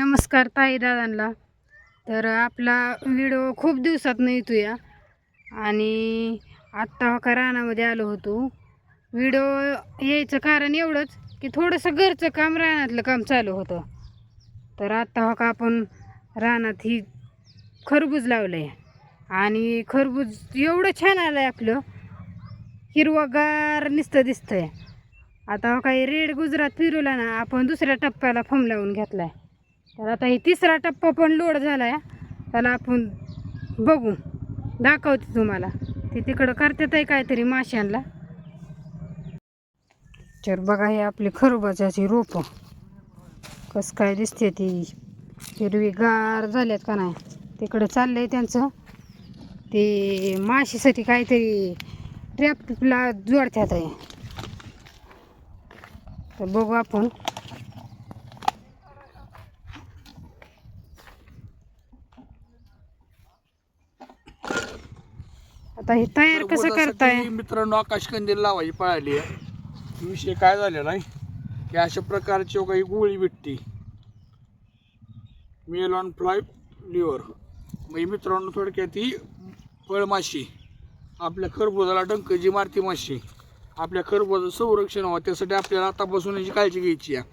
नमस्कार ताई दादांना. तर आपला व्हिडिओ खूप दिवसात नाही येतो या आणि आत्ता का रानामध्ये आलो होतो. व्हिडिओ यायचं कारण एवढंच की थोडंसं घरचं काम रानातलं काम चालू होतं. तर आत्ता हका का आपण रानात ही खरबूज लावलं आहे आणि खरबूज एवढं छान आलं आहे आपलं. हिरवगार नुसतं दिसतंय. आता हो काही रेड गुजरात फिरूला ना आपण दुसऱ्या टप्प्याला फम लावून घेतला आहे तर आता हे तिसरा टप्पा पण लोड झाला आहे त्याला आपण बघू. दाखवते तुम्हाला. ते तिकडं करतात आहे काहीतरी माशांना तर बघा हे आपली खरबूजाची रोपं. कसं काय दिसते ती. हिरवीगार झाल्यात का नाही. तिकडं चाललंय त्यांचं. ते माशीसाठी काहीतरी ट्रॅपला जोडतात आहे. तर बघू आपण. आता हे तयार कसं करताय? मित्रांनो आकाश कंदील लावायची पळाली आहे. विषय काय झालेला आहे? की अशा प्रकारची काही गोळी भेटते. मेलॉन फ्लाय लिव्हर म्हणजे मित्रांनो थोडक्यात ही फळमाशी आपल्या खरबुजाला डंक जी मारती माशी आपल्या खरबुजाचं संरक्षण व्हावं त्यासाठी आपल्याला आतापासून याची काळजी घ्यायची आहे.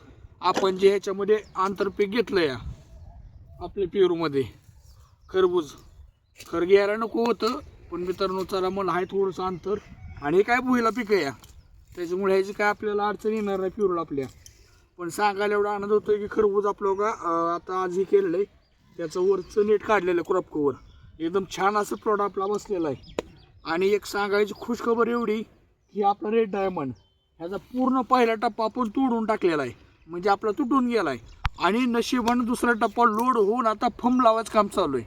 आपण जे ह्याच्यामध्ये आंतरपीक घेतलं या आपल्या पेरूमध्ये खरबूज. खर घ्यायला नको होतं पण मित्रांनो चला मला आहे थोडंसं अंतर. आणि हे काय भुईला पिकं या? त्याच्यामुळे ह्याची काय आपल्याला अडचण येणार नाही पिरूला आपल्या. पण सांगायला एवढा आनंद होतो की खरबूज आपलं का आता आज हे केलेलं आहे. त्याचं वरचं नेट काढलेलं आहे क्रॉप कवर एकदम छान असं प्लॉट आपला बसलेला आहे. आणि एक सांगायची खुशखबर एवढी की आपला रेड डायमंड ह्याचा पूर्ण पहिला टप्पा आपण तोडून टाकलेला आहे. म्हणजे आपला तुटून गेला आहे. आणि नशिबानं दुसरा टप्पा लोड होऊन आता फम लावायचं काम चालू आहे.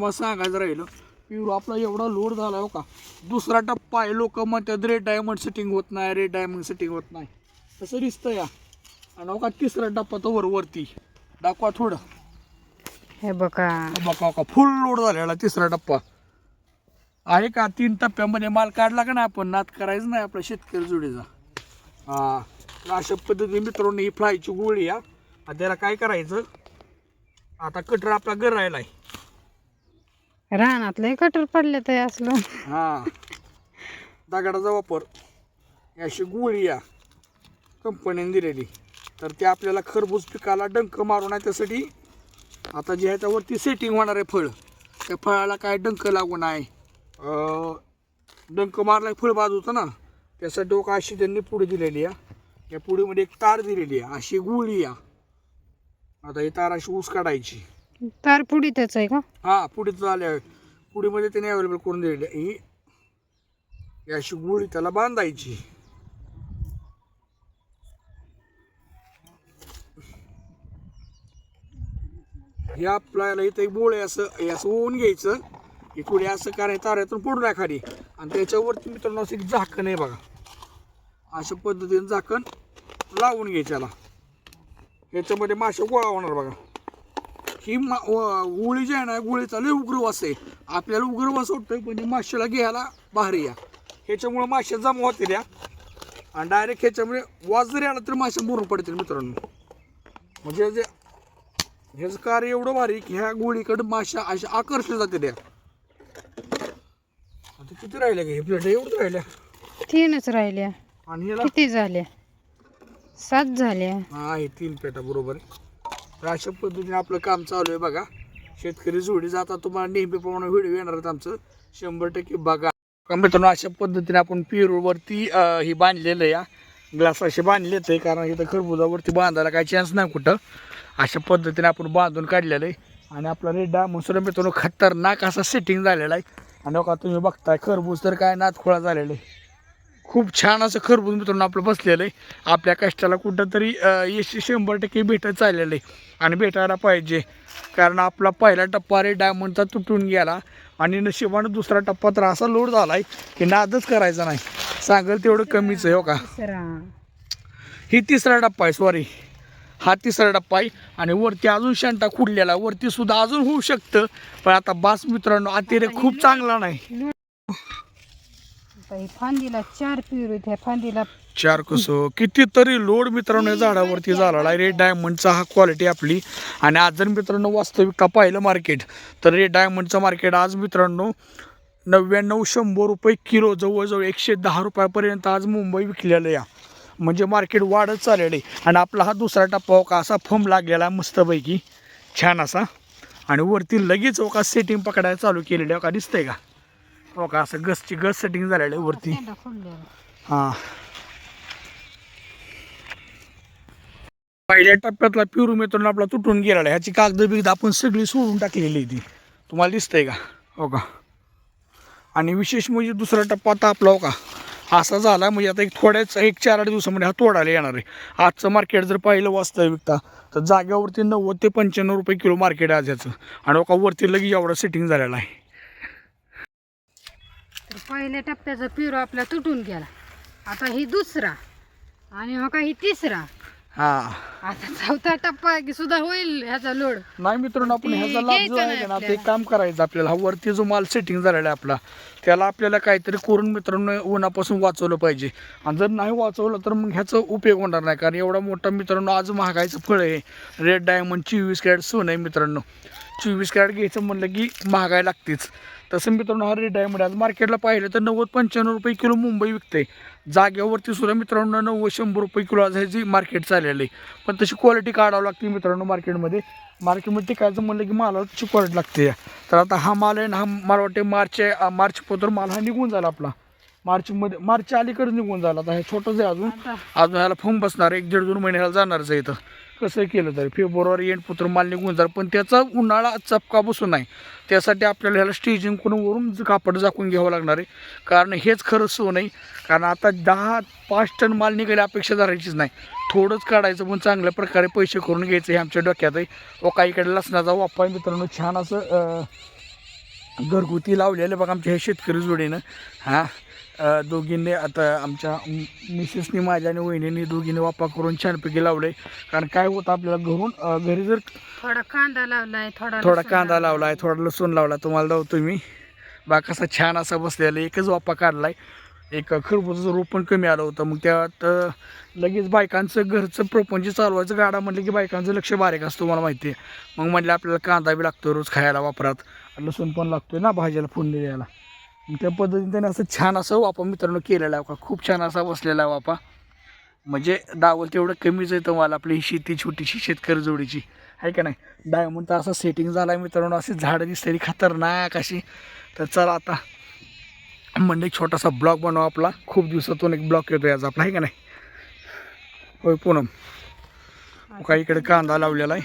मग सांगायचं राहिलं पिरू आपला एवढा लोड झाला हो का. दुसरा टप्पा आहे लोक म्हणतात रेड डायमंड सेटिंग होत नाही रेड डायमंड सेटिंग होत नाही. तसं दिसतं या. आणि हो का तिसरा टप्पा तो वर वरती. दाखवा थोडं. हे बघा. बघा हो का फुल लोड झालेला तिसरा टप्पा. आहे का तीन टप्प्यामध्ये माल काढला का ना आपण? नात करायचं नाही आपल्या शेतकरी जोडीचा. हा. अशा पद्धतीने मित्रांनो ही फ्लायची गोळी या. त्याला काय करायचं? आता कटर आपला घर राहिला आहे. रानातलं कटर पडले तर असलं. हा. दगडाचा वापर. अशी गोळी या कंपनीने दिलेली. तर ते आपल्याला खरबूज पिकाला डंक मारून आहे त्यासाठी आता जे ह्याच्यावरती सेटिंग होणार आहे फळ. त्या फळाला काय डंक लागू नाही डंक मारला फळ बाजूचं ना. त्यासाठी डोका अशी त्यांनी पुढे दिलेली आहे या पुढीमध्ये एक तार दिलेली आहे अशी गोळी या. आता ही तार अशी ऊस काढायची. तार पुढीतच आहे का? हा पुढे आहे पुढीमध्ये त्याने अवेलेबल करून दिलेली आहे. ही अशी गोळी त्याला बांधायची. हे आपल्याला इथं एक बोळे असं हे असं ओवून घ्यायचं. हे थोडी असं करायचं ताऱ्यातून पडून आहे खाली. आणि त्याच्यावरती मित्रांनो असं एक झाकण आहे बघा. अशा पद्धतीने झाकण लावून घ्यायच्याला ह्याच्यामध्ये मासे गोळा होणार बघा. ही मा व- गोळी जी आहे ना गोळीचा लय उग्रवास आहे. आपल्याला उग्रवास वाटतोय पण माशाला घ्यायला भारी या. ह्याच्यामुळे मासे जमा होतील या. आणि डायरेक्ट ह्याच्यामुळे वास जरी आला तर मासे मरून पडतील मित्रांनो. म्हणजे जे ह्याचं कार्य एवढं भारी की ह्या गोळीकडे माशा अशा आकर्षल्या जाते त्या आता किती राहिल्या का हे प्लेट एवढंच राहिल्या. तीनच राहिल्या. आणि ह्याला? किती झाल्या? सात झाल्या. हा हे तीन पेटा बरोबर आहे. तर अशा पद्धतीने आपलं काम चालू आहे बघा. शेतकरी जोडी जाता तुम्हाला नेहमीप्रमाणे व्हिडिओ येणार आहेत आमचं. शंभर टक्के बघा. मित्रांनो अशा पद्धतीने आपण पेरूवरती हे ही बांधलेलं आहे या ग्लास असे बांधलेत आहे कारण इथं खरबुजावरती बांधायला काही चान्स नाही कुठं. अशा पद्धतीने आपण बांधून काढलेलं आहे. आणि आपला रेड्डा मसुरा मित्रांनो खतरनाक असा सेटिंग झालेला आहे. आणि बघा तुम्ही बघताय खरबूज तर काय नातखोळा झालेला आहे. खूप छान असं खरबूज मित्रांनो आपलं बसलेलं आहे. आपल्या कष्टाला कुठंतरी अं, यश शंभर टक्के भेटत चाललेलं आहे. आणि भेटायला पाहिजे. कारण आपला पहिला टप्पा रे डायमंडचा तुटून गेला. आणि नशिबानं दुसरा टप्पा तर असा लोड झाला आहे की नादच करायचा नाही. सांगेल तेवढं कमीच आहे हो का? ही तिसरा टप्पा आहे सॉरी हा तिसरा टप्पा आहे. आणि वरती अजून शंटा खुडलेला. वरती सुद्धा अजून होऊ शकतं. पण आता बास मित्रांनो अतिरेक खूप चांगला नाही. आता ही फांदीला चार पिरू ह्या फांदीला चार कसं? कितीतरी लोड मित्रांनो या झाडावरती आहे. रेड डायमंडचा हा क्वालिटी आपली. आणि आज जर मित्रांनो वास्तविकता पाहिलं मार्केट तर रेड डायमंडचं मार्केट आज मित्रांनो नव्याण्णव शंभर रुपये किलो जवळजवळ एकशे दहा रुपयापर्यंत आज मुंबई विकलेलं या म्हणजे मार्केट वाढत चाललेलं आहे. आणि आपला हा दुसरा टप्पा हो का? असा फम लागलेला मस्तपैकी. छान असा. आणि वरती लगेच हो का सेटिंग पकडायला चालू केलेलं हो का? दिसतंय का? हो का असं गसची गस सेटिंग झालेलं आहे वरती. हां. पहिल्या टप्प्यातला पिरू मित्रांनो आपला तुटून गेलेला आहे. ह्याची कागद बिगद आपण सगळी सोडून टाकलेली आहे ती. तुम्हाला दिसतंय का? हो का आणि विशेष म्हणजे दुसरा टप्पा आता आपला हो का असा झाला म्हणजे आता एक थोड्याच एक चार आठ दिवसामध्ये हा तोडायला येणार आहे. आजचं मार्केट जर पाहिलं वास्तविकता तर जाग्यावरती नव्वद ते पंच्याण्णव रुपये किलो मार्केट आहे आज याचं आणि का वरती लगेच एवढं सेटिंग झालेलं आहे. तर पहिल्या टप्प्याचा पिरू आपला तुटून गेला. आता ही दुसरा आणि हो का ही तिसरा. हां. आता चौथा टप्पा की सुद्धा होईल ह्याचा लोड. नाही मित्रांनो आपण ते ह्याचा लाभ जो घ्यायचं आहे नाही ना ते आपल्याला. काम करायचं आपल्याला. हा वरती जो माल सेटिंग झालेला आहे आपला त्याला आपल्याला काहीतरी करून मित्रांनो उन्हापासून वाचवलं पाहिजे. आणि जर नाही वाचवलं तर मग ह्याचा उपयोग होणार नाही. कारण एवढा मोठा मित्रांनो आज महागाईचं फळ आहे. रेड डायमंड चोवीस कॅरेट सोनं आहे मित्रांनो. चोवीस कॅरेट घ्यायचं म्हणलं की महागाई लागतेच. तसं मित्रांनो हा रेड डायमंड आज मार्केटला पाहिलं तर नव्वद पंच्याण्णव रुपये किलो मुंबई विकते जागेवरती सुद्धा मित्रांनो नव्वद शंभर रुपये किलो आज ह्याची मार्केट चाललेलं आहे. पण तशी क्वालिटी काढावं लागते मित्रांनो मार्केटमध्ये मार्केटमध्ये टिकायचं म्हणलं की मालाला तशी क्वालिटी लागते. तर आता हा माल आहे ना हा मला वाटते मार्च मार्च पोतर माल हा निघून झाला आपला. मार्चमध्ये मार्चच्या अलीकडे निघून झाला आता. हे छोटंच आहे अजून. अजून ह्याला फॉर्म बसणार एक दीड दोन महिन्याला जाणारच आहे इथं. कसं केलं तरी. फेब्रुवारी एंड पुत्र माल निघून जाणार पण त्याचा उन्हाळा चपका बसून नाही त्यासाठी आपल्याला ह्याला स्टेजिंग करून वरून कापड झाकून घ्यावं लागणार आहे. कारण हेच खरं सो नाही. कारण आता दहा पाच टन माल निघायला अपेक्षा धरायचीच नाही. थोडंच काढायचं पण चांगल्या प्रकारे पैसे करून घ्यायचं हे आमच्या डोक्यात आहे. व काहीकडे लसणाचा वापर आहे मित्रांनो. छान असं घरगुती लावलेलं बघा आमच्या हे शेतकरी जोडीनं. हां. दोघींनी आता आमच्या मिसेसनी माझ्या आणि वहिनीने दोघींनी वापा करून छानपैकी लावले कारण काय होतं आपल्याला घरून घरी जर थोडा कांदा लावलाय थोडा थोडा कांदा लावलाय. थोडा लसूण लावला तुम्हाला लावतो मी. बा कसा छान असा बसलेला एकच वापा काढलाय. एक खरबुजाचं रोप पण कमी आलं होतं. मग त्यात लगेच बायकांचं घरचं प्रपंच चालवायचं गाडा म्हटलं की बायकांचं लक्ष बारीक असतं मला माहिती आहे मग म्हटलं आपल्याला कांदा बी लागतो रोज खायला वापरात. लसूण पण लागतोय ना भाज्याला फोडणी द्यायला. त्या पद्धतीने त्याने असं छान असं वापा मित्रांनो केलेला आहे. वापा खूप छान असा बसलेला आहे वापा म्हणजे दावल तेवढं कमीच आहे तुम्हाला आपली ही शेती छोटीशी शेतकरी जोडीची. आहे का नाही? डायमंड तर असा सेटिंग झाला आहे मित्रांनो अशी झाडं दिसतरी खतरनाक अशी. तर चला आता म्हणजे एक छोटासा ब्लॉग बनवा आपला. खूप दिवसातून एक ब्लॉग येतो याचा आपला आहे का नाही? होय पूनम. काही इकडे कांदा लावलेला आहे.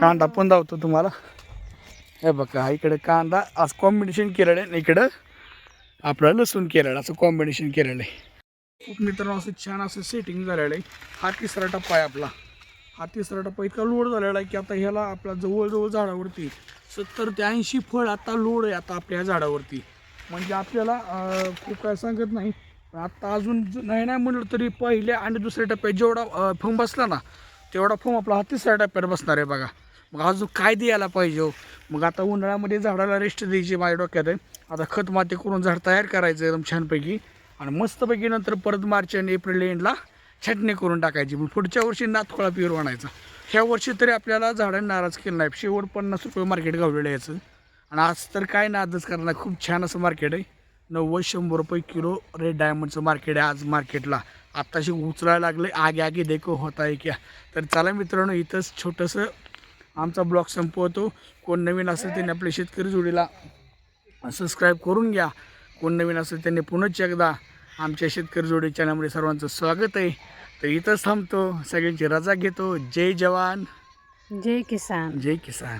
कांदा पण दावतो तुम्हाला. हे बघा इकडे कांदा आज कॉम्बिनेशन केलेलं आहे इकडं आपलं लसूण केलेलं असं कॉम्बिनेशन केलेलं आहे. खूप मित्रांनो असं छान असं सेटिंग झालेलं आहे. हा तिसरा टप्पा आहे आपला. हा तिसरा टप्पा इतका लोड झालेला आहे की आता ह्याला आपला जवळजवळ झाडावरती सत्तर ते ऐंशी फळ आता लोड आहे आता आपल्या ह्या झाडावरती. म्हणजे आपल्याला खूप काय सांगत नाही. आत्ता अजून नाही नाही म्हटलं तरी पहिल्या आणि दुसऱ्या टप्प्यात जेवढा फम बसला ना तेवढा फॉर्म आपला हा तिसऱ्या टप्प्यात बसणार आहे बघा. मग अजून काय द्यायला पाहिजे हो? मग आता उन्हाळ्यामध्ये झाडाला रेस्ट द्यायची माझ्या डोक्यात आहे. आता खत माती करून झाड तयार करायचं एकदम छानपैकी. आणि मस्तपैकी नंतर परत मार्च आणि एप्रिल एंडला छटणी करून टाकायची. मग पुढच्या वर्षी नातखोळा पिर आणायचा. ह्या वर्षी तरी आपल्याला झाडांनी नाराज केलं नाही. शेवट पन्नास रुपये मार्केट गावलेलं यायचं याचं. आणि आज तर काय नादच करणार खूप छान असं मार्केट आहे. नव्वद शंभर रुपये किलो रेड डायमंडचं मार्केट आहे आज मार्केटला आत्ताशी उचलायला लागलं. आगे आगे देखो होता आहे क्या. तर चला मित्रांनो इथंच छोटंसं आमचा ब्लॉग संपवतो. कोण नवीन असेल त्यांनी आपल्या शेतकरी जोडीला सबस्क्राईब करून घ्या. कोण नवीन असेल त्यांनी पुनश्च एकदा आमच्या शेतकरी जोडी चॅनलमध्ये सर्वांचं स्वागत आहे. तर इथंच थांबतो. सगळ्यांची रजा घेतो. जय जवान. जय किसान. जय किसान.